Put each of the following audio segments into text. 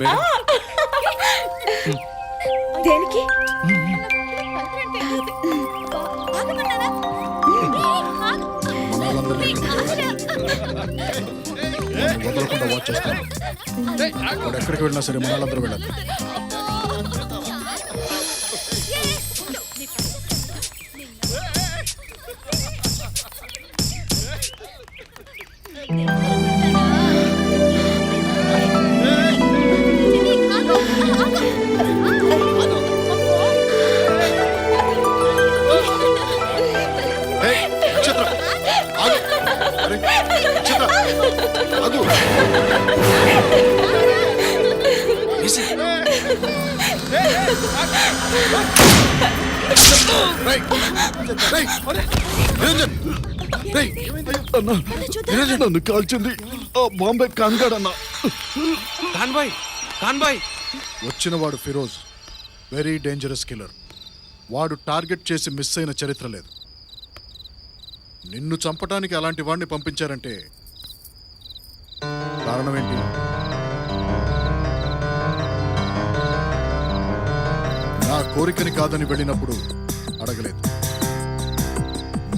Madam దేనికి వదలకుండా watch చేస్తాను. ఎక్కడికి వెళ్ళినా సరే మనల్లందరూ వెళ్ళాలి. నన్ను కాల్చింది. ఆ బాంబే కాన్గాడ్ అన్న కాన్బాయ్ కాన్బాయ్. వచ్చిన వాడు ఫిరోజ్ వెరీ డేంజరస్ కిల్లర్ వాడు టార్గెట్ చేసి మిస్ అయిన చరిత్ర లేదు. నిన్ను చంపటానికి అలాంటి వాడిని పంపించారంటే కారణం ఏంటి? నా కోరికని కాదని వెళ్ళినప్పుడు అడగలేదు.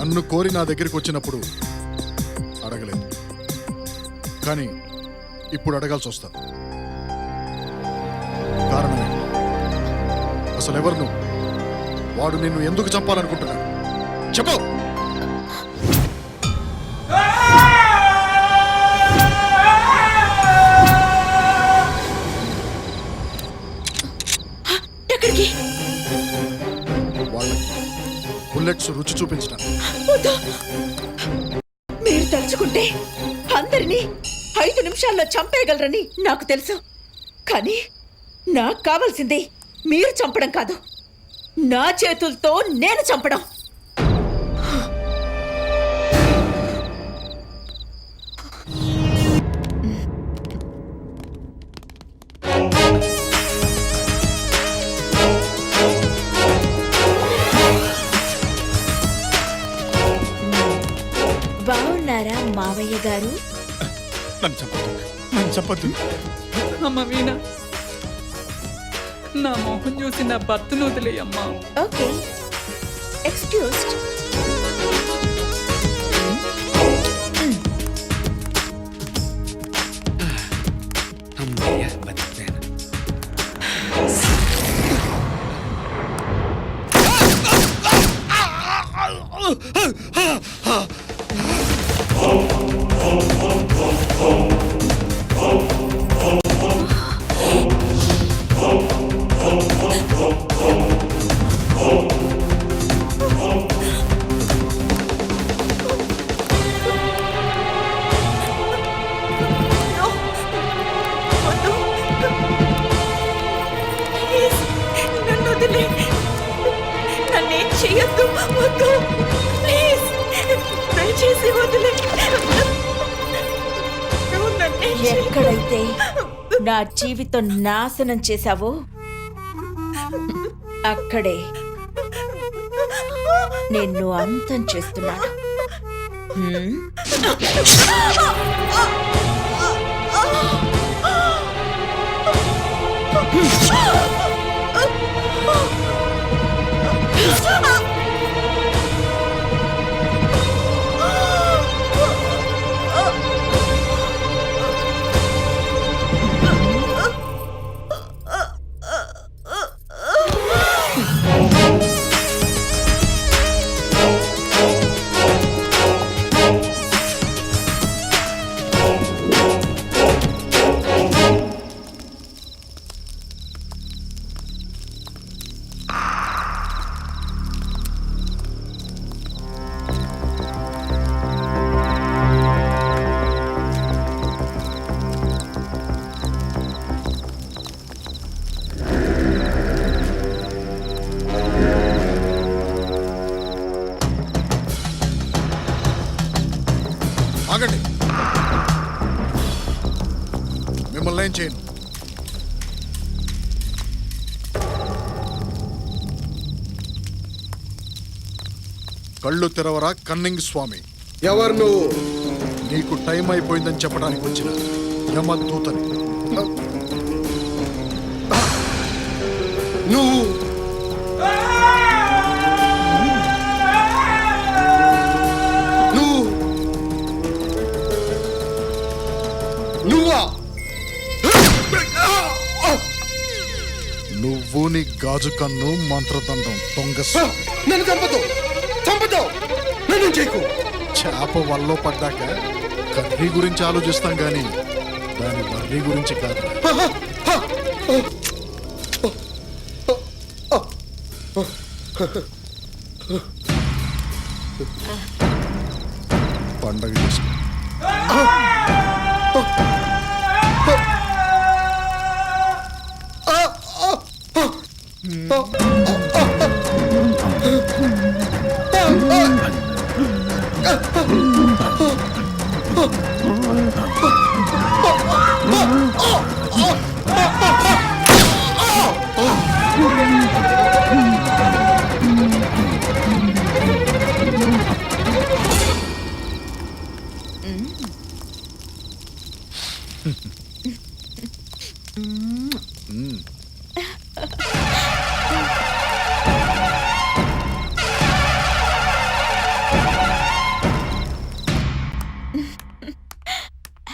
నన్ను కోరి నా దగ్గరికి వచ్చినప్పుడు అడగలేదు. కానీ ఇప్పుడు అడగాల్సి వస్తాను కారణం అసలు ఎవరు నువ్వు? వాడు నిన్ను ఎందుకు చంపాలనుకుంటున్నాడు? చెప్పు! బుల్లెట్స్ రుచి చూపించడం వద్దు. మీరు తలుచుకుంటే అందరినీ ఐదు నిమిషాల్లో చంపేయగలరని నాకు తెలుసు. కానీ నాకు కావాల్సింది మీరు చంపడం కాదు. నా చేతులతో నేను చంపడం. మావయ్య గారు? నన్ను చెప్పద్దు. నన్ను చెప్పద్దు. అమ్మ వీణ నా మొహం చూసి నా భర్తను వదిలేయమ్మా ఓకే. ఎక్స్క్యూజ్డ్ చేయొద్దు. వద్దు. ప్లీజ్. దయచేసి వదిలే. ఎక్కడైతే నా జీవితం నాశనం చేశావో అక్కడే నిన్ను అంతం చేస్తున్నాను. మిమ్మల్ని ఏం చేయను కళ్ళు తెరవరా కన్నింగ్ స్వామి. ఎవరు నువ్వు నీకు టైం అయిపోయిందని చెప్పడానికి వచ్చిన యమదూతని. నువ్వు గాజు కన్ను మంత్రదండం దొంగ నన్ను చంపదు చంపదు నన్ను చేయకు. చేప వల్ల పడ్డాక కర్రీ గురించి ఆలోచిస్తాం గాని దాని వర్రీ గురించి కాదు. పండగ చేసుకో Oh!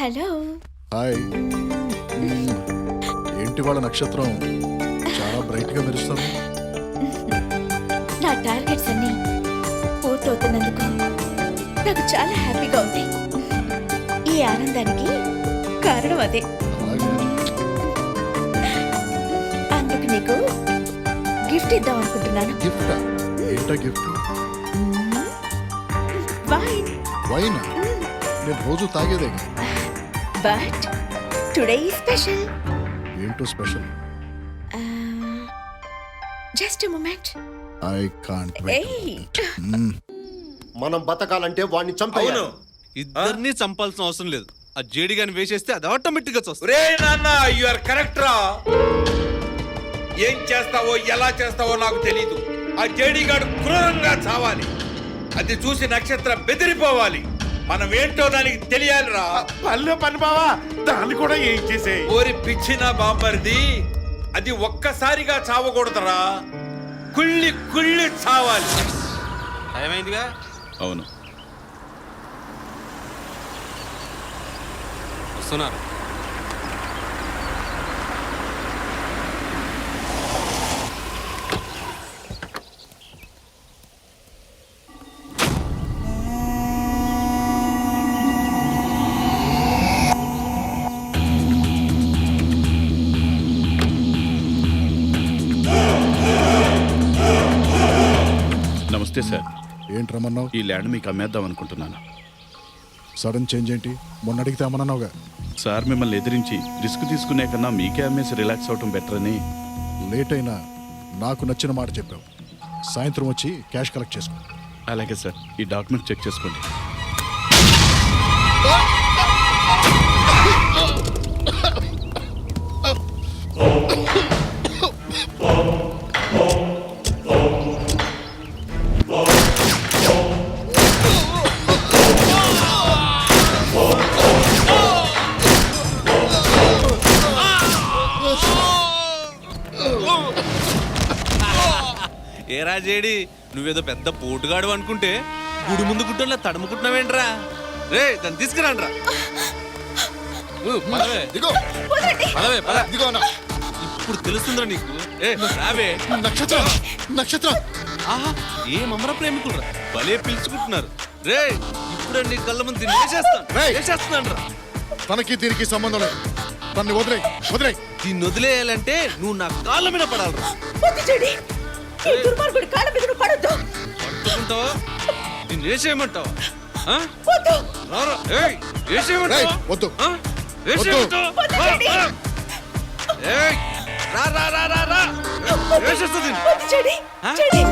హలో. హాయ్. ఏంటి వాళ్ళ నక్షత్రం? చాలా బ్రైట్గా మెరుస్తుంది. నా టార్గెట్స్ అన్ని పూర్తవుతున్నందుకు నాకు చాలా హ్యాపీగా ఉంది. ఈ ఆనందానికి కారణం అదే. అందుకు నీకు గిఫ్ట్ ఇద్దాం అనుకుంటున్నాను. గిఫ్ట్? ఏంటా గిఫ్ట్? వైన్. వైన్. నేను రోజు తాగేదే బట్ టుడే స్పెషల్ ఏంటో special just moment I can't మనం బతకాలంటే వాడిని చంపేయాలి. ఇద్దరిని చంపాల్సిన అవసరం లేదు. ఆ జేడి గాని వేసేస్తే అది ఆటోమేటిక్గా వస్తుంది రే నాన్న యు ఆర్ కరెక్ట్ రా. ఏం చేస్తావో ఎలా చేస్తావో నాకు తెలీదు. ఆ జేడీగాడు క్రూరంగా చావాలి. అది చూసి నక్షత్రం బెదిరిపోవాలి. మనం ఏంటో దానికి తెలియాలిరా. పల్లె పని బావా దాన్ని కూడా ఏం చేసే ఓరి పిచ్చిన బాంబర్ది అది ఒక్కసారిగా చావకూడదురా. కుళ్ళి కుళ్ళి చావాలి. ఏమైందిగా అవును. వస్తున్నారు. ఏంటి రమ్మన్నావు ఈ ల్యాండ్ మీకు అమ్మేద్దాం అనుకుంటున్నాను సడన్ చేంజ్ ఏంటి మొన్న అడిగితే అమ్మన్నావుగా సార్ మిమ్మల్ని ఎదిరించి రిస్క్ తీసుకునే కన్నా మీకే అమ్మేసి రిలాక్స్ అవటం బెటర్ అని లేట్ అయినా నాకు నచ్చిన మాట చెప్పావు సాయంత్రం వచ్చి క్యాష్ కలెక్ట్ చేసుకో అలాగే సార్ ఈ డాక్యుమెంట్ చెక్ చేసుకోండి ఏరా నువ్వేదో పెద్ద పోటుగాడు అనుకుంటే గుడి ముందు గుడ్డోళ్ళ తడుముకుంటున్నావేంట్రా? రే దాన్ని తీసుకురాండ్రా. పదవే. దిగో పదవే పద. దిగో అన్న. ఇప్పుడు తెలుస్తుందిరా నీకు. ఏ రావే. నక్షత్రం నక్షత్రం. ఆహా ఏ మమర ప్రేమికులు భలే పిలుచుకుంటున్నారు. రే ఇప్పుడు నీ కళ్ళ ముందు దీన్ని వేసేస్తాను. రేయ్! వేసేస్తున్నాను రా తనకి దీనికి సంబంధం లేదు. తన్ని వదిలే వదిలే దీన్ని వదిలేయాలంటే నువ్వు నా కాళ్ళ మీద వద్దు చెడి. ఈ దుర్మార్గుడి కాళ్ళ మీద నువ్వు పడొద్దు. పట్టుకుంటావా? దీన్ని వేసేయమంటావా ఆ? వద్దు. రారా. ఏయ్ వేసేయమంటావా రేయ్, వద్దు. ఆ? వద్దు. ఏయ్ రా రా రా రా రా. వేసేస్తుంది వద్దు చెడి. ఆ? చెడి.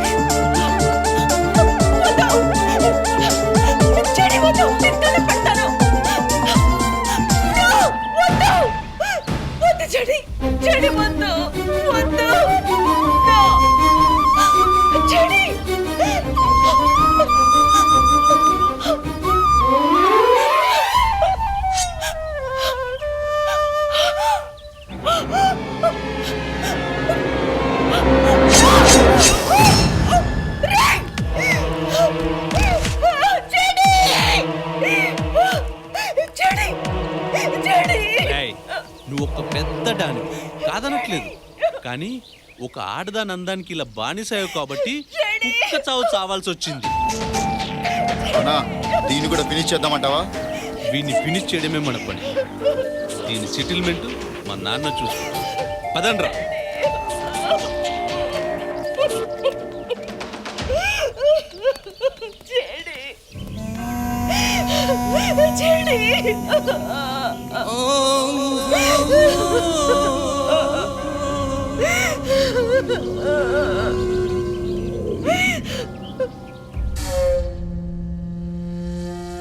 చేయడానికి కాదనట్లేదు. కానీ ఒక ఆడదాని అందానికి ఇలా బానిసాయవు కాబట్టి కుక్క చావు చావాల్సి వచ్చింది. అన్నా దీన్ని కూడా ఫినిష్ చేద్దామంటావా? వీడిని ఫినిష్ చేయడమే మన పని. దీని సెటిల్మెంట్ మా నాన్న చూసుకుంటాం పదండ్రా. చెడి చెడి